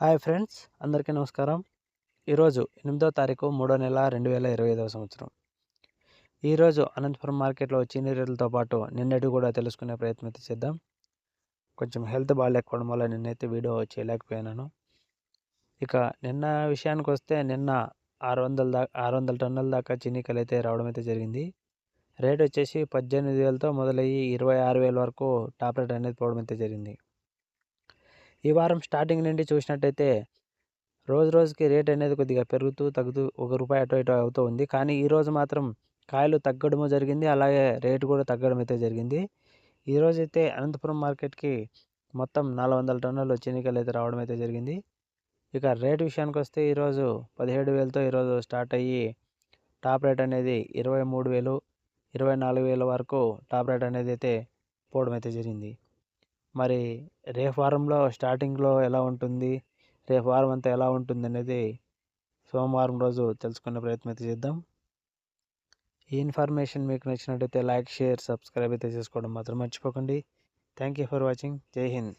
Hi friends అందరికీ నమస్కారం. ఈరోజు ఎనిమిదో తారీఖు మూడో నెల రెండు వేల ఇరవై ఐదవ సంవత్సరం. ఈరోజు అనంతపురం మార్కెట్లో చీని రేట్లతో పాటు నిన్నటి కూడా తెలుసుకునే ప్రయత్నం అయితే చేద్దాం. కొంచెం హెల్త్ బాగాలేకపోవడం వల్ల నిన్నైతే వీడియో చేయలేకపోయినాను. ఇక నిన్న విషయానికి వస్తే నిన్న ఆరు వందల దాకా ఆరు వందల టన్నుల దాకా చీనికలు అయితే రావడం అయితే జరిగింది. రేట్ వచ్చేసి పద్దెనిమిది వేలతో మొదలయ్యి ఇరవై ఆరు వేల వరకు టాప్ రేట్ అనేది పోవడం అయితే జరిగింది. ఈ వారం స్టార్టింగ్ నుండి చూసినట్టయితే రోజు రోజుకి రేట్ అనేది కొద్దిగా పెరుగుతూ తగ్గుతూ ఒక రూపాయి అటు ఇటు అవుతూ ఉంది. కానీ ఈరోజు మాత్రం కాయలు తగ్గడము జరిగింది. అలాగే రేటు కూడా తగ్గడం అయితే జరిగింది. ఈరోజు అయితే అనంతపురం మార్కెట్కి మొత్తం నాలుగు వందల టన్నులు చెనికలు అయితే రావడం అయితే జరిగింది. ఇక రేటు విషయానికి వస్తే ఈరోజు పదిహేడు వేలతో ఈరోజు స్టార్ట్ అయ్యి టాప్ రేట్ అనేది ఇరవై మూడు వేలు ఇరవై నాలుగు వేల వరకు టాప్ రేట్ అనేది అయితే పోవడం అయితే జరిగింది. మరి రేపు వారంలో స్టార్టింగ్లో ఎలా ఉంటుంది? రేపు వారం అంతా ఎలా ఉంటుంది అనేది సోమవారం రోజు తెలుసుకునే ప్రయత్నం అయితే చేద్దాం. ఈ ఇన్ఫర్మేషన్ మీకు నచ్చినట్టయితే లైక్ షేర్ సబ్స్క్రైబ్ అయితే చేసుకోవడం మాత్రం మర్చిపోకండి. Thank you for watching. Jai Hind.